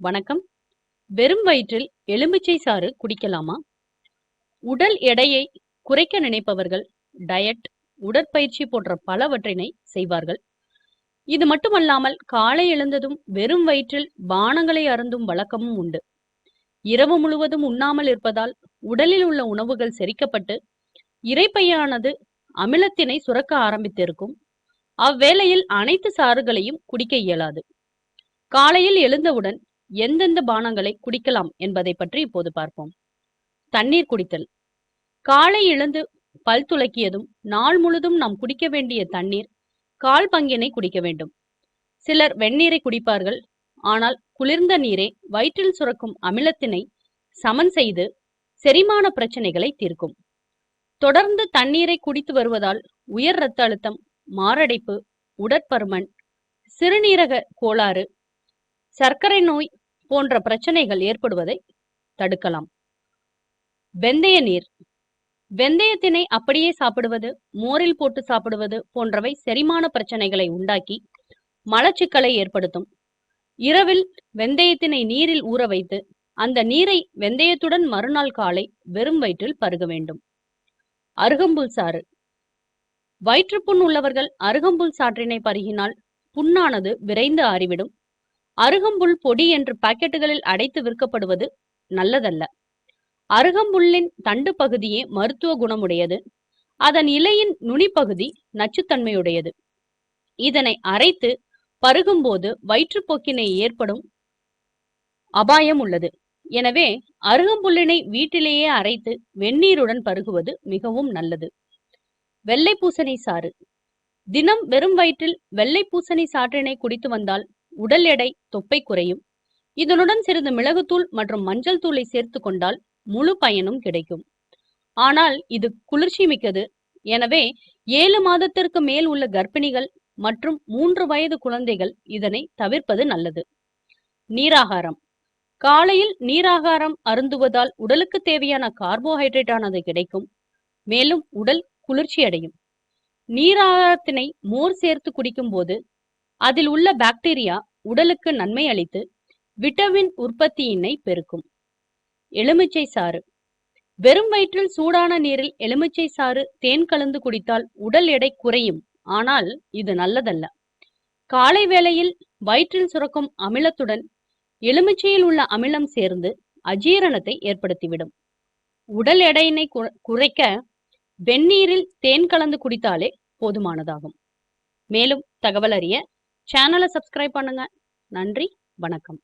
வணக்கம். வெறும் வயிற்றில் எலுமிச்சை சாறு குடிக்கலாமா? உடல் எடையை குறைக்க நினைப்பவர்கள் டயட் உடற்பயிற்சி போன்ற பலவற்றினை செய்வார்கள். இது மட்டுமல்லாமல் காலை எழுந்ததும் வெறும் வயிற்றில் பானங்களை அருந்தும் வழக்கமும் உண்டு. இரவு முழுவதும் உண்ணாமல் இருப்பதால் உடலில் உள்ள உணவுகள் செரிக்கப்பட்டு இறைப்பையானது அமிலத்தினை சுரக்க ஆரம்பித்திருக்கும். அவ்வேளையில் அனைத்து சாறுகளையும் குடிக்க இயலாது. காலையில் எழுந்தவுடன் எந்தெந்த பானங்களை குடிக்கலாம் என்பதை பற்றி இப்போது பார்ப்போம். தண்ணீர் குடித்தல். காலை எழுந்து பல் துலக்கியதும் நாள் முழுதும் நாம் குடிக்க வேண்டிய தண்ணீர் கால் பங்கினை குடிக்க வேண்டும். சிலர் வெந்நீரை குடிப்பார்கள் ஆனால் குளிர்ந்த நீரே வயிற்றில் சுரக்கும் அமிலத்தினை சமன் செய்து செரிமான பிரச்சனைகளை தீர்க்கும். தொடர்ந்து தண்ணீரை குடித்து வருவதால் உயர் இரத்த அழுத்தம் மாரடைப்பு உடற்பருமன் சிறுநீரக கோளாறு சர்க்கரை நோய் போன்ற பிரச்சனைகள் ஏற்படுவதை தடுக்கலாம். வெந்தய நீர். வெந்தயத்தினை அப்படியே சாப்பிடுவது மோரில் போட்டு சாப்பிடுவது போன்றவை செரிமான பிரச்சனைகளை உண்டாக்கி மலச்சிக்கலை ஏற்படுத்தும். இரவில் வெந்தயத்தினை நீரில் ஊற வைத்து அந்த நீரை வெந்தயத்துடன் மறுநாள் காலை வெறும் வயிற்றில் பருக வேண்டும். அருகம்புல் சாறு. வயிற்றுப்புண் உள்ளவர்கள் அருகம்புல் சாற்றினை பருகினால் புண்ணானது விரைந்து ஆறிவிடும். அருகம்புல் பொடி என்று பாக்கெட்டுகளில் அடைத்து விற்கப்படுவது நல்லதல்ல. அருகம்புல்லின் தண்டு பகுதியே மருத்துவ குணமுடையது. அதன் இலையின் நுனிப்பகுதி நச்சுத்தன்மையுடையது. இதனை அரைத்து பருகும்போது வயிற்றுப்போக்கினை ஏற்படும் அபாயம் உள்ளது. எனவே அருகம்புல்லினை வீட்டிலேயே அரைத்து வெந்நீருடன் பருகுவது மிகவும் நல்லது. வெள்ளை பூசணி சாறு. தினம் வெறும் வயிற்றில் வெள்ளை பூசணி சாற்றினை குடித்து வந்தால் உடல் எடை தொப்பை குறையும். இதனுடன் சிறிது மிளகுத்தூள் மற்றும் மஞ்சள் தூளை சேர்த்து கொண்டால் முழு பயனும் கிடைக்கும். ஆனால் இது குளிர்ச்சி மிக்கது. எனவே ஏழு மாதத்திற்கு மேல் உள்ள கர்ப்பிணிகள் மற்றும் மூன்று வயது குழந்தைகள் இதனை தவிர்ப்பது நல்லது. நீராகாரம். காலையில் நீராகாரம் அருந்துவதால் உடலுக்கு தேவையான கார்போஹைட்ரேட் ஆனது கிடைக்கும். மேலும் உடல் குளிர்ச்சி அடையும். நீராகாரத்தினை மோர் சேர்த்து குடிக்கும் போது அதில் உள்ள பாக்டீரியா உடலுக்கு நன்மை அளித்து விட்டமின் உற்பத்தியினை பெருக்கும். எலுமிச்சை சாறு. வெறும் வயிற்றில் சூடான நீரில் எலுமிச்சை சாறு தேன் கலந்து குடித்தால் உடல் எடை குறையும். ஆனால் இது நல்லதல்ல. காலை வேளையில் வயிற்றில் சுரக்கும் அமிலத்துடன் எலுமிச்சையில் உள்ள அமிலம் சேர்ந்து அஜீரணத்தை ஏற்படுத்திவிடும். உடல் எடையினை குறைக்க வெந்நீரில் தேன் கலந்து குடித்தாலே போதுமானதாகும். மேலும் தகவல் அறிய சேனலை சப்ஸ்கிரைப் பண்ணுங்க. நன்றி வணக்கம்.